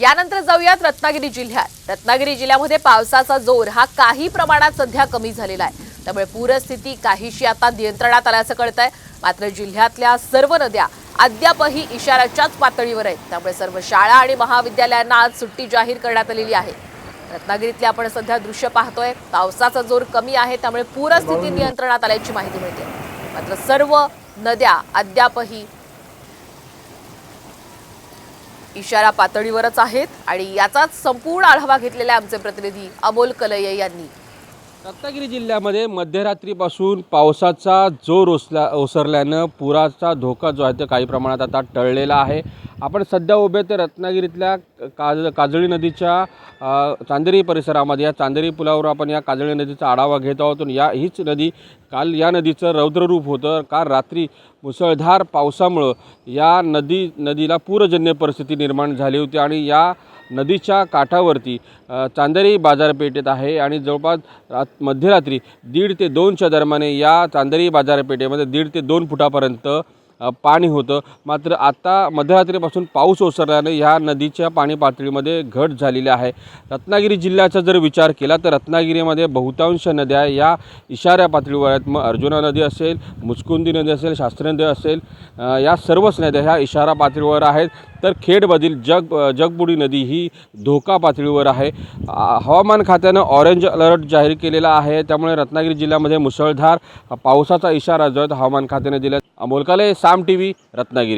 यानंतर जाऊयात रत्नागिरी जिल्ह्यात. रत्नागिरी जिल्ह्यामध्ये पावसाचा जोर हा काही प्रमाणात सध्या कमी झालेला आहे. त्यामुळे पूरस्थिती काहीशी आता नियंत्रणात आल्याचं कळत आहे मात्र जिल्ह्यातल्या सर्व नद्या अद्यापही इशाऱ्याच्याच पातळीवर आहेत. त्यामुळे सर्व शाळा आणि महाविद्यालयांना आज सुट्टी जाहीर करण्यात आलेली आहे. रत्नागिरीतले आपण सध्या दृश्य पाहतोय. पावसाचा जोर कमी आहे त्यामुळे पूरस्थिती नियंत्रणात आल्याची माहिती मिळते. मात्र सर्व नद्या अद्यापही इशारा पातळीवरच आहेत आणि याचाच संपूर्ण आढावा घेतलेला आहे आमचे प्रतिनिधी अमोल कलये यांनी. रत्नागिरी जिल्ह्यामध्ये मध्यरात्रीपासून पावसाचा जोर ओसला ओसरल्यानं पुराचा धोका जो आहे तो काही प्रमाणात आता टळलेला आहे. आपण सध्या उभे तर रत्नागिरीतल्या काज काजळी नदीच्या चांदेरी परिसरामध्ये. या चांदेरी पुलावर आपण या काजळी नदीचा आढावा घेत आहोत या हीच नदी काल या नदीचं रौद्ररूप होतं. काल रात्री मुसळधार पावसामुळं या नदी नदीला पूरजन्य परिस्थिती निर्माण झाली होती आणि या नदीच्या काठावरती चांदेरी बाजारपेठेत आहे आणि जवळपास रात मध्यरात्री दीड ते दोनच्या दरम्याने या चांदेरी बाजारपेठेमध्ये दीड ते दोन फुटापर्यंत पाणी होतं. मात्र आता मध्यरात्रीपासून पाऊस ओसरल्याने ह्या नदीच्या पाणी पातळीमध्ये घट झालेली आहे. रत्नागिरी जिल्ह्याचा जर विचार केला तर रत्नागिरीमध्ये बहुतांश नद्या या इशाऱ्या पातळीवर आहेत. मग अर्जुना नदी असेल मुचकुंदी नदी असेल शास्त्री नदी असेल या सर्वच नद्या ह्या इशारा पातळीवर आहेत. तर खेडमधील जग जगबुडी नदी ही धोका पातळीवर आहे. हवामान खात्यानं ऑरेंज अलर्ट जाहीर केलेला आहे. त्यामुळे रत्नागिरी जिल्ह्यामध्ये मुसळधार पावसाचा इशारा जो आहे हवामान खात्याने दिला. Amol Kale Saam T V Ratnagiri.